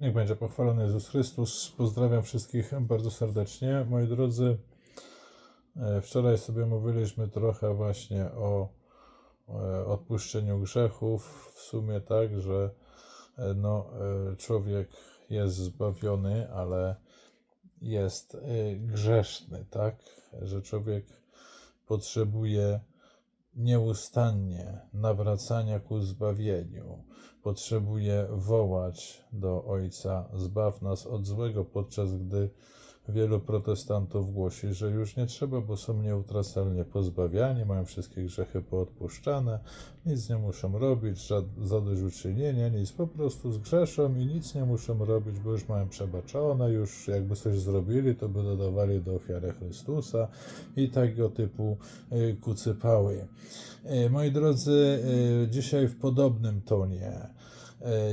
Niech będzie pochwalony Jezus Chrystus. Pozdrawiam wszystkich bardzo serdecznie. Moi drodzy, e, wczoraj sobie mówiliśmy trochę właśnie o e, odpuszczeniu grzechów. W sumie tak, że e, no, człowiek jest zbawiony, ale jest grzeszny, tak? Że człowiek potrzebuje nieustannie nawracania ku zbawieniu. Potrzebuje wołać do Ojca: Zbaw nas od złego, podczas gdy wielu protestantów głosi, że już nie trzeba, bo są nieutracalnie pozbawiani, mają wszystkie grzechy poodpuszczane, nic nie muszą robić, zadośćuczynienia, nic, po prostu zgrzeszą i nic nie muszą robić, bo już mają przebaczone, już jakby coś zrobili, to by dodawali do ofiary Chrystusa i tego typu y, kucypały. Y, Moi drodzy, y, dzisiaj w podobnym tonie.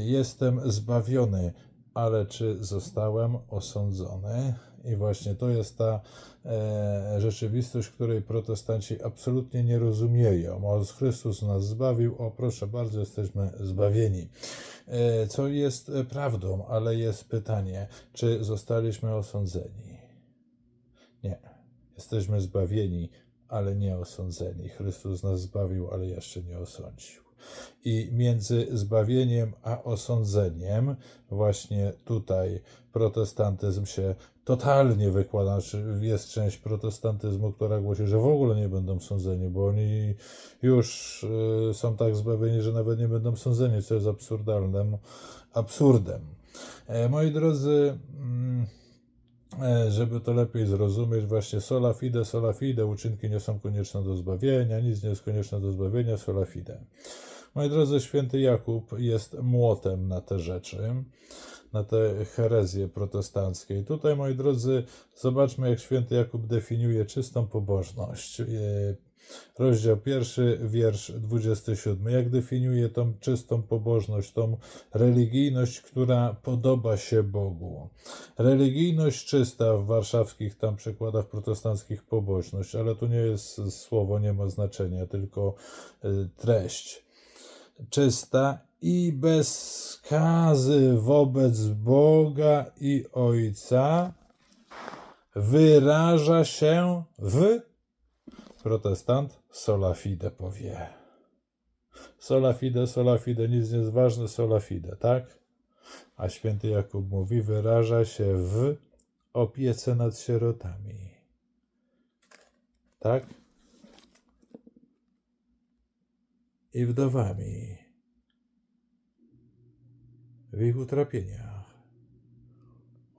Jestem zbawiony, ale czy zostałem osądzony? I właśnie to jest ta e, rzeczywistość, której protestanci absolutnie nie rozumieją. O, Chrystus nas zbawił, o proszę bardzo, jesteśmy zbawieni. E, co jest e, prawdą, ale jest pytanie, czy zostaliśmy osądzeni? Nie. Jesteśmy zbawieni, ale nie osądzeni. Chrystus nas zbawił, ale jeszcze nie osądził. I między zbawieniem a osądzeniem, właśnie tutaj protestantyzm się totalnie wykłada. Znaczy jest część protestantyzmu, która głosi, że w ogóle nie będą sądzeni, bo oni już y, są tak zbawieni, że nawet nie będą sądzeni, co jest absurdalnym absurdem. E, moi drodzy, mm, E, żeby to lepiej zrozumieć, właśnie sola fide, sola fide, uczynki nie są konieczne do zbawienia, nic nie jest konieczne do zbawienia, sola fide. Moi drodzy, święty Jakub jest młotem na te rzeczy, na te herezje protestanckie. I tutaj, moi drodzy, zobaczmy, jak święty Jakub definiuje czystą pobożność. E, Rozdział pierwszy, wiersz 27. Jak definiuje tą czystą pobożność, tą religijność, która podoba się Bogu. Religijność czysta w warszawskich tam przekładach protestanckich pobożność, ale tu nie jest słowo, nie ma znaczenia, tylko y, treść. Czysta i bez skazy wobec Boga i Ojca wyraża się w protestant sola fide powie. Sola fide, sola fide, nic nie jest ważne, sola fide, tak? A święty Jakub mówi, wyraża się w opiece nad sierotami. Tak? I wdowami. W ich utrapieniach.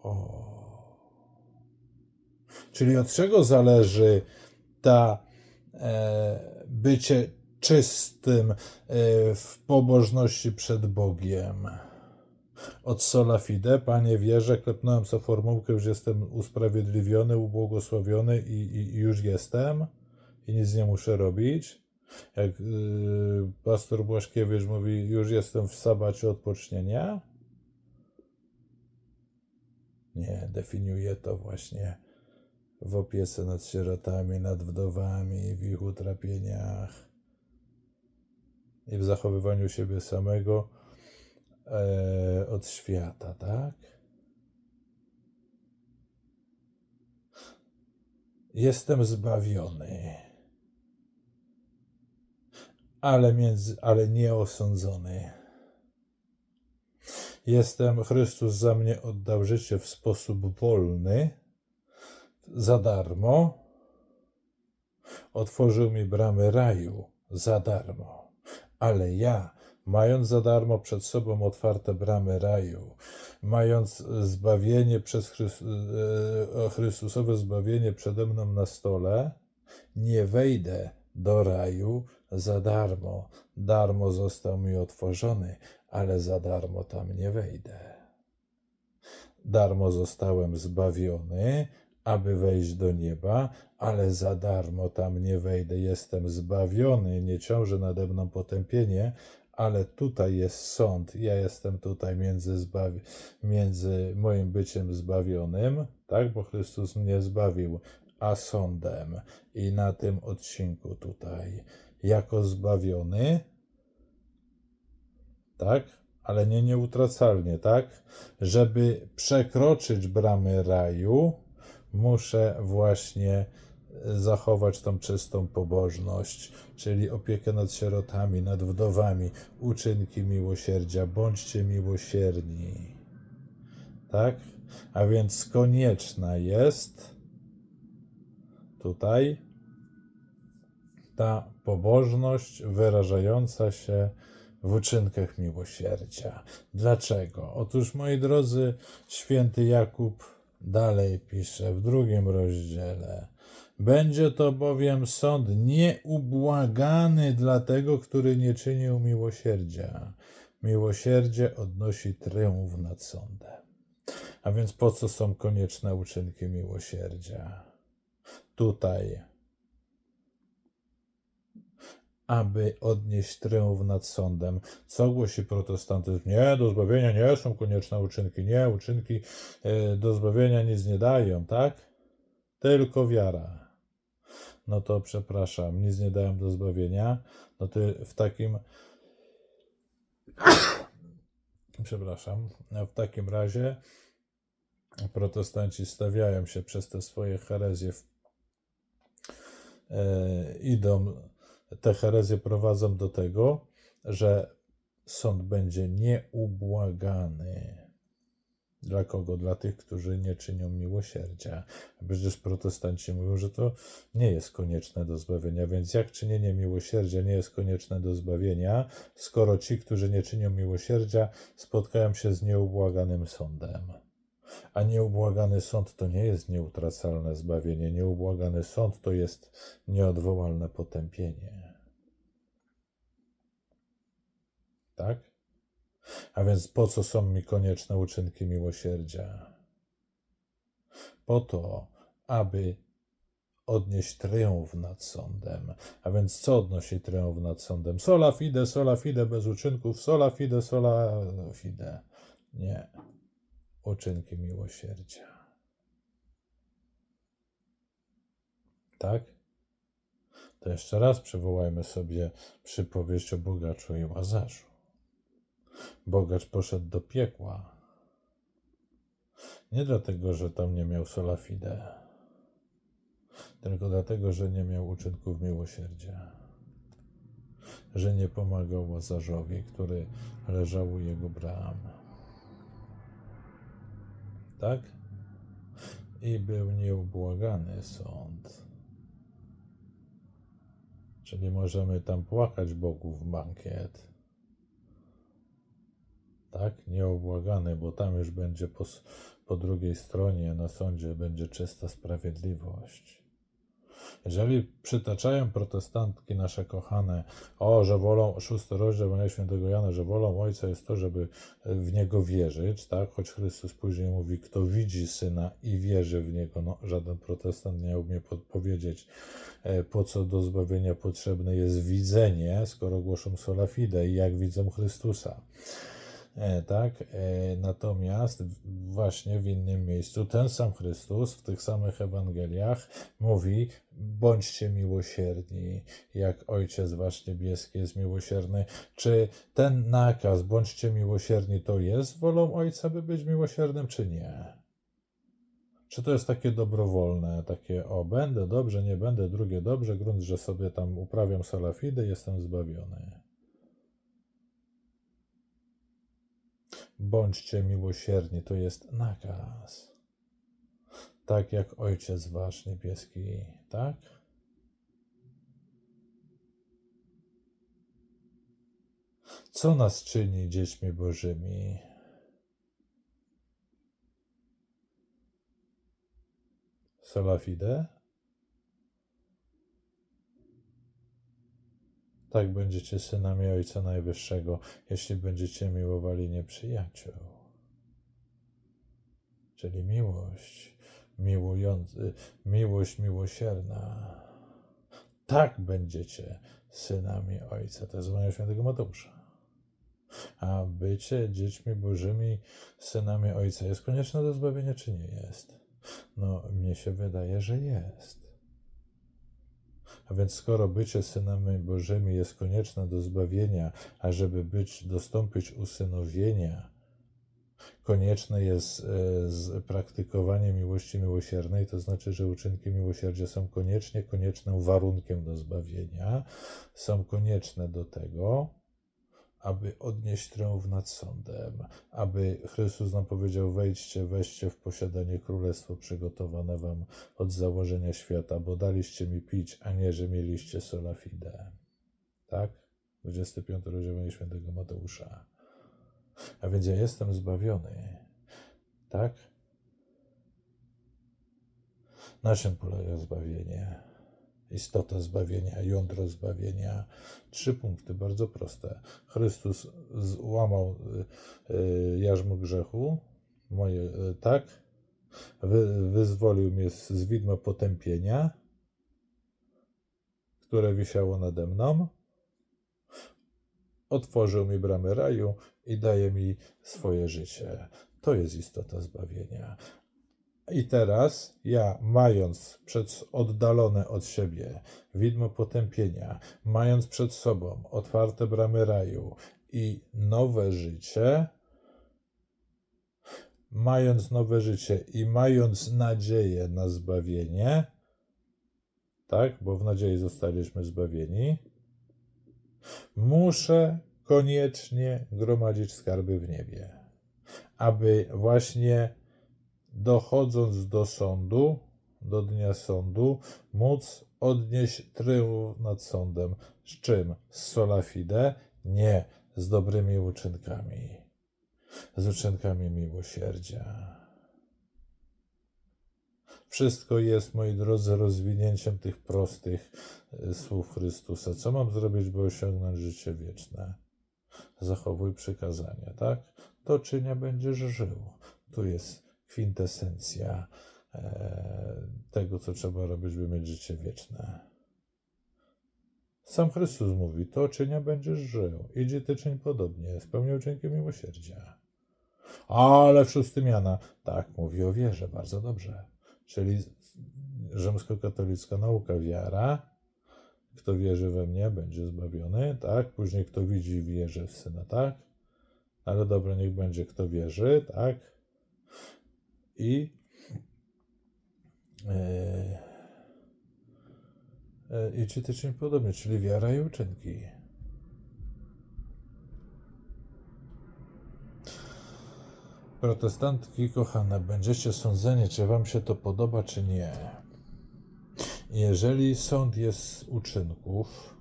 O. Czyli od czego zależy ta e, bycie czystym e, w pobożności przed Bogiem? Od sola fide, Panie, wierzę, klepnąłem sobie formułkę, że jestem usprawiedliwiony, ubłogosławiony i, i, i już jestem i nic nie muszę robić. Jak yy, pastor Błaszkiewicz mówi, już jestem w sabacie odpocznienia. Nie, definiuje to właśnie w opiece nad sierotami, nad wdowami, w ich utrapieniach i w zachowywaniu siebie samego e, od świata, tak? Jestem zbawiony, ale, między, ale nie osądzony. Jestem, Chrystus za mnie oddał życie w sposób wolny, za darmo. Otworzył mi bramy raju za darmo. Ale ja, mając za darmo przed sobą otwarte bramy raju, mając zbawienie przez Chrys- e, Chrystusowe zbawienie przede mną na stole, nie wejdę do raju za darmo. Darmo został mi otworzony, ale za darmo tam nie wejdę. Darmo zostałem zbawiony, aby wejść do nieba, ale za darmo tam nie wejdę. Jestem zbawiony, nie ciąży nade mną potępienie, ale tutaj jest sąd. Ja jestem tutaj między, zbawi- między moim byciem zbawionym, tak, bo Chrystus mnie zbawił, a sądem. I na tym odcinku tutaj, jako zbawiony, tak, ale nie nieutracalnie, tak? Żeby przekroczyć bramy raju, muszę właśnie zachować tą czystą pobożność, czyli opiekę nad sierotami, nad wdowami, uczynki miłosierdzia. Bądźcie miłosierni. Tak? A więc konieczna jest tutaj ta pobożność wyrażająca się w uczynkach miłosierdzia. Dlaczego? Otóż, moi drodzy, święty Jakub dalej pisze w drugim rozdziale. Będzie to bowiem sąd nieubłagany dla tego, który nie czynił miłosierdzia. Miłosierdzie odnosi tryumf nad sądem. A więc po co są konieczne uczynki miłosierdzia? Tutaj aby odnieść tryumf nad sądem. Co głosi protestantyzm? Nie, do zbawienia nie są konieczne uczynki. Nie, uczynki e, do zbawienia nic nie dają, tak? Tylko wiara. No to przepraszam, nic nie dają do zbawienia. No to w takim. Przepraszam. No w takim razie protestanci stawiają się przez te swoje herezje, w, e, idą te herezje prowadzą do tego, że sąd będzie nieubłagany. Dla kogo? Dla tych, którzy nie czynią miłosierdzia. Przecież protestanci mówią, że to nie jest konieczne do zbawienia, więc jak czynienie miłosierdzia nie jest konieczne do zbawienia, skoro ci, którzy nie czynią miłosierdzia, spotkają się z nieubłaganym sądem. A nieubłagany sąd to nie jest nieutracalne zbawienie. Nieubłagany sąd to jest nieodwołalne potępienie. Tak? A więc po co są mi konieczne uczynki miłosierdzia? Po to, aby odnieść triumf nad sądem. A więc co odnosi triumf nad sądem? Sola fide, sola fide bez uczynków, sola fide, sola fide. Nie uczynki miłosierdzia. Tak? To jeszcze raz przywołajmy sobie przypowieść o bogaczu i łazarzu. Bogacz poszedł do piekła. Nie dlatego, że tam nie miał sola fide, tylko dlatego, że nie miał uczynków miłosierdzia. Że nie pomagał łazarzowi, który leżał u jego bram tak? I był nieubłagany sąd. Czyli możemy tam płakać Bogu w bankiet. Tak? Nieubłagany, bo tam już będzie po, po drugiej stronie na sądzie będzie czysta sprawiedliwość. Jeżeli przytaczają protestantki nasze kochane, o, że wolą, szósty rozdział Ewangelii Świętego Jana, że wolą Ojca jest to, żeby w Niego wierzyć, tak? Choć Chrystus później mówi, kto widzi Syna i wierzy w Niego, no żaden protestant nie umie podpowiedzieć, e, po co do zbawienia potrzebne jest widzenie, skoro głoszą sola fide i jak widzą Chrystusa. E, tak? E, natomiast właśnie w innym miejscu ten sam Chrystus w tych samych Ewangeliach mówi: bądźcie miłosierni, jak Ojciec Wasz Niebieski jest miłosierny. Czy ten nakaz, bądźcie miłosierni, to jest wolą Ojca, by być miłosiernym, czy nie? Czy to jest takie dobrowolne, takie o, będę dobrze, nie będę, drugie dobrze, grunt, że sobie tam uprawiam salafidę, jestem zbawiony. Bądźcie miłosierni, to jest nakaz. Tak jak Ojciec Wasz Niebieski, tak? Co nas czyni dziećmi Bożymi? Sola fide? Tak będziecie synami Ojca Najwyższego, jeśli będziecie miłowali nieprzyjaciół. Czyli miłość, miłujący, miłość miłosierna. Tak będziecie synami Ojca. To jest Ewangelia Świętego Mateusza. A bycie dziećmi Bożymi, synami Ojca jest konieczne do zbawienia, czy nie jest? No, mnie się wydaje, że jest. A więc skoro bycie synami Bożymi jest konieczne do zbawienia, a żeby być, dostąpić usynowienia, konieczne jest e, z praktykowanie miłości miłosiernej, to znaczy, że uczynki miłosierdzia są koniecznie koniecznym warunkiem do zbawienia, są konieczne do tego, aby odnieść triumf nad sądem, aby Chrystus nam powiedział: Wejdźcie, weźcie w posiadanie królestwo przygotowane wam od założenia świata, bo daliście mi pić, a nie, że mieliście sola fide. Tak? 25 rozdział świętego Mateusza. A więc ja jestem zbawiony. Tak? Na czym polega zbawienie? Istota zbawienia, jądro zbawienia. Trzy punkty, bardzo proste. Chrystus złamał y, y, jarzmo grzechu, moje, y, tak? Wy, wyzwolił mnie z, z widma potępienia, które wisiało nade mną. Otworzył mi bramy raju i daje mi swoje życie. To jest istota zbawienia. I teraz ja, mając przed, oddalone od siebie widmo potępienia, mając przed sobą otwarte bramy raju i nowe życie, mając nowe życie i mając nadzieję na zbawienie, tak, bo w nadziei zostaliśmy zbawieni, muszę koniecznie gromadzić skarby w niebie, aby właśnie dochodząc do sądu, do dnia sądu, móc odnieść tryumf nad sądem. Z czym? Z sola fide? Nie, z dobrymi uczynkami, z uczynkami miłosierdzia. Wszystko jest, moi drodzy, rozwinięciem tych prostych e, słów Chrystusa. Co mam zrobić, by osiągnąć życie wieczne? Zachowuj przykazania, tak? To czynia będziesz żył. Tu jest kwintesencja e, tego, co trzeba robić, by mieć życie wieczne. Sam Chrystus mówi, to czynia będziesz żył. Idzie ty czyń podobnie, spełniał uczynki miłosierdzia. Ale w szóstym Jana, tak, mówi o wierze, bardzo dobrze. Czyli rzymskokatolicka nauka wiara, kto wierzy we mnie, będzie zbawiony, tak? Później kto widzi, wierzy w Syna, tak? Ale dobra, niech będzie kto wierzy, tak? I e, e, i czy też podobnie, czyli wiara i uczynki. Protestantki kochane, będziecie sądzeni, czy wam się to podoba, czy nie. Jeżeli sąd jest z uczynków,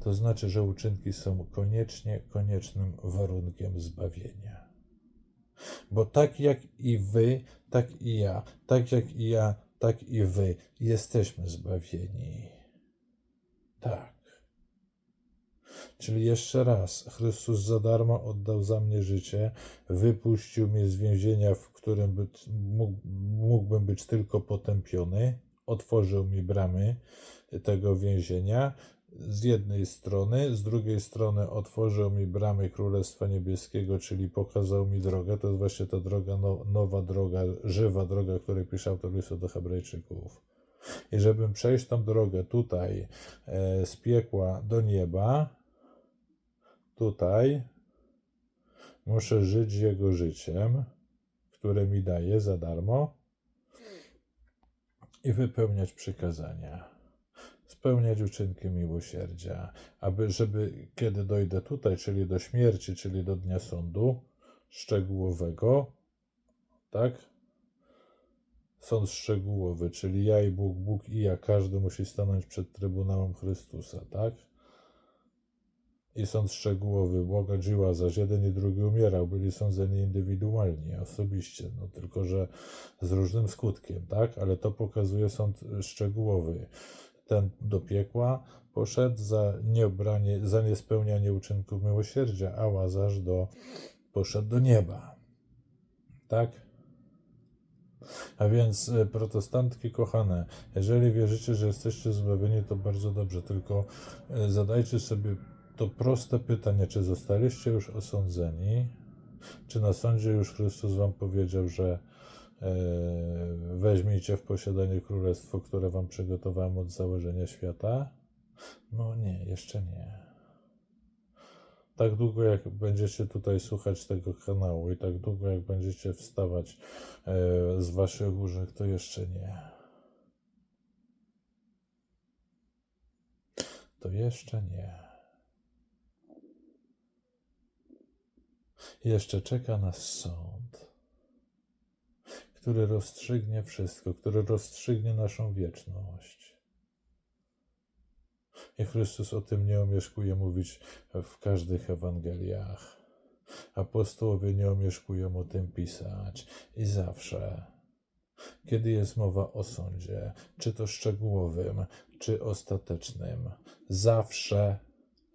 to znaczy, że uczynki są koniecznie koniecznym warunkiem zbawienia. Bo tak jak i wy, tak i ja, tak jak i ja, tak i wy jesteśmy zbawieni. Tak. Czyli jeszcze raz, Chrystus za darmo oddał za mnie życie, wypuścił mnie z więzienia, w którym by, mógł, mógłbym być tylko potępiony, otworzył mi bramy tego więzienia z jednej strony, z drugiej strony otworzył mi bramy Królestwa Niebieskiego, czyli pokazał mi drogę. To jest właśnie ta droga, no, nowa droga, żywa droga, której pisze autor listu do Hebrajczyków. I żebym przejść tą drogę tutaj e, z piekła do nieba, tutaj muszę żyć Jego życiem, które mi daje za darmo i wypełniać przykazania spełniać uczynki miłosierdzia, aby, żeby kiedy dojdę tutaj, czyli do śmierci, czyli do dnia sądu szczegółowego, tak? Sąd szczegółowy, czyli ja i Bóg, Bóg i ja, każdy musi stanąć przed Trybunałem Chrystusa, tak? I sąd szczegółowy, Boga dziła, zaś jeden i drugi umierał, byli sądzeni indywidualnie, osobiście, no tylko, że z różnym skutkiem, tak? Ale to pokazuje sąd szczegółowy ten do piekła poszedł za nieobranie, za niespełnianie uczynków miłosierdzia, a Łazarz do, poszedł do nieba. Tak? A więc e, protestantki kochane, jeżeli wierzycie, że jesteście zbawieni, to bardzo dobrze, tylko e, zadajcie sobie to proste pytanie, czy zostaliście już osądzeni, czy na sądzie już Chrystus wam powiedział, że weźmijcie w posiadanie królestwo, które wam przygotowałem od założenia świata? No nie, jeszcze nie. Tak długo jak będziecie tutaj słuchać tego kanału i tak długo jak będziecie wstawać e, z waszych łóżek, to jeszcze nie. To jeszcze nie. Jeszcze czeka nas sąd, który rozstrzygnie wszystko, który rozstrzygnie naszą wieczność. I Chrystus o tym nie omieszkuje mówić w każdych Ewangeliach. Apostołowie nie omieszkują o tym pisać. I zawsze, kiedy jest mowa o sądzie, czy to szczegółowym, czy ostatecznym, zawsze,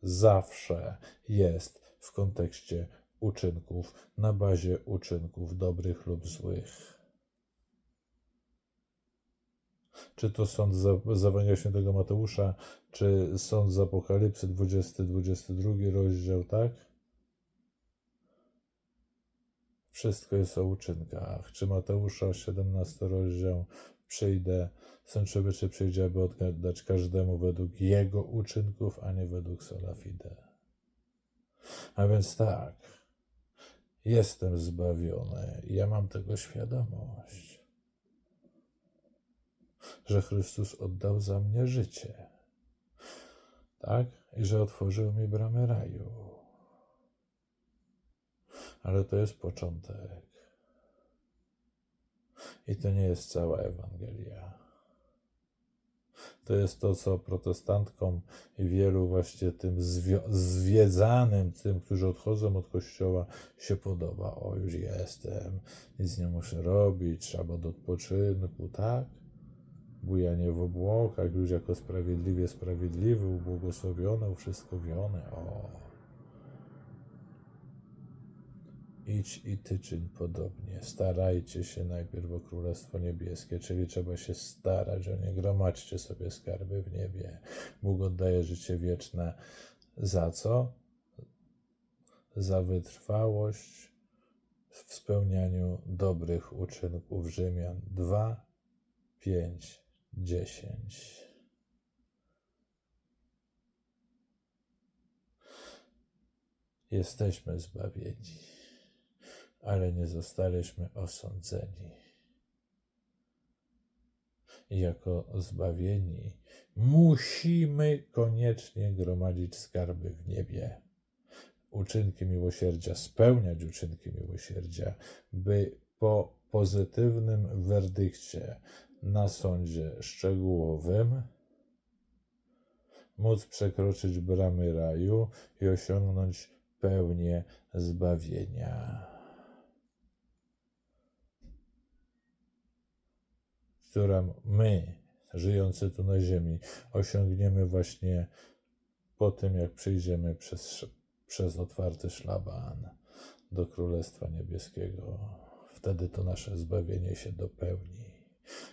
zawsze jest w kontekście uczynków, na bazie uczynków dobrych lub złych. Czy to sąd za, z Ewangelii Świętego Mateusza, czy sąd z Apokalipsy 20-22 rozdział, tak? Wszystko jest o uczynkach. Czy Mateusza 17 rozdział przyjdę, sąd czy przyjdzie, aby oddać każdemu według jego uczynków, a nie według sola fide. A więc tak, jestem zbawiony. Ja mam tego świadomość że Chrystus oddał za mnie życie. Tak? I że otworzył mi bramę raju. Ale to jest początek. I to nie jest cała Ewangelia. To jest to, co protestantkom i wielu właśnie tym zwiedzanym, tym, którzy odchodzą od kościoła, się podoba. O, już jestem, nic nie muszę robić, do odpoczynku, tak? Bujanie w obłokach, już jako sprawiedliwie sprawiedliwy, ubłogosławiony, uwszystkowiony. O. Idź i ty czyń podobnie. Starajcie się najpierw o Królestwo Niebieskie, czyli trzeba się starać o nie. Gromadźcie sobie skarby w niebie. Bóg oddaje życie wieczne. Za co? Za wytrwałość w spełnianiu dobrych uczynków. Rzymian 2, 5 dziesięć. Jesteśmy zbawieni, ale nie zostaliśmy osądzeni. I jako zbawieni musimy koniecznie gromadzić skarby w niebie. Uczynki miłosierdzia, spełniać uczynki miłosierdzia, by po pozytywnym werdykcie na sądzie szczegółowym. Móc przekroczyć bramy raju i osiągnąć pełnię zbawienia, którą my, żyjący tu na ziemi, osiągniemy właśnie po tym, jak przyjdziemy przez, przez otwarty szlaban do Królestwa Niebieskiego. Wtedy to nasze zbawienie się dopełni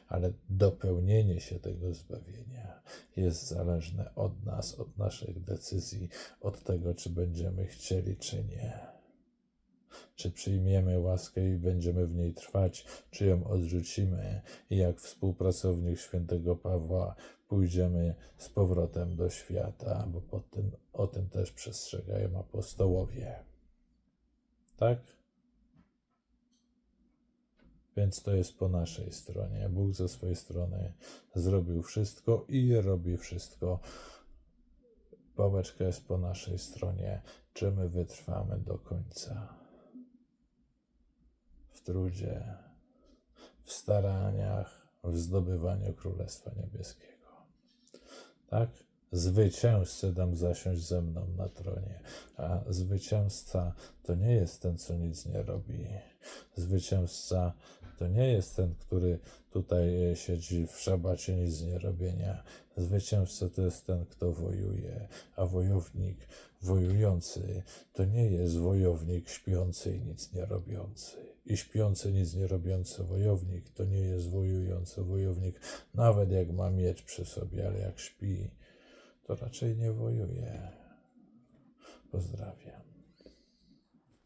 ale dopełnienie się tego zbawienia jest zależne od nas, od naszych decyzji, od tego, czy będziemy chcieli, czy nie. Czy przyjmiemy łaskę i będziemy w niej trwać, czy ją odrzucimy i jak współpracownik świętego Pawła pójdziemy z powrotem do świata, bo po tym, o tym też przestrzegają apostołowie. Tak? Więc to jest po naszej stronie. Bóg ze swojej strony zrobił wszystko i robi wszystko. Pałeczka jest po naszej stronie. Czy my wytrwamy do końca? W trudzie, w staraniach, w zdobywaniu Królestwa Niebieskiego. Tak? Zwycięzcy dam zasiąść ze mną na tronie. A zwycięzca to nie jest ten, co nic nie robi. Zwycięzca to nie jest ten, który tutaj e, siedzi w szabacie nic nie robienia. Zwycięzca to jest ten, kto wojuje, a wojownik wojujący to nie jest wojownik śpiący i nic nie robiący. I śpiący, nic nie robiący wojownik to nie jest wojujący wojownik, nawet jak ma miecz przy sobie, ale jak śpi, to raczej nie wojuje. Pozdrawiam.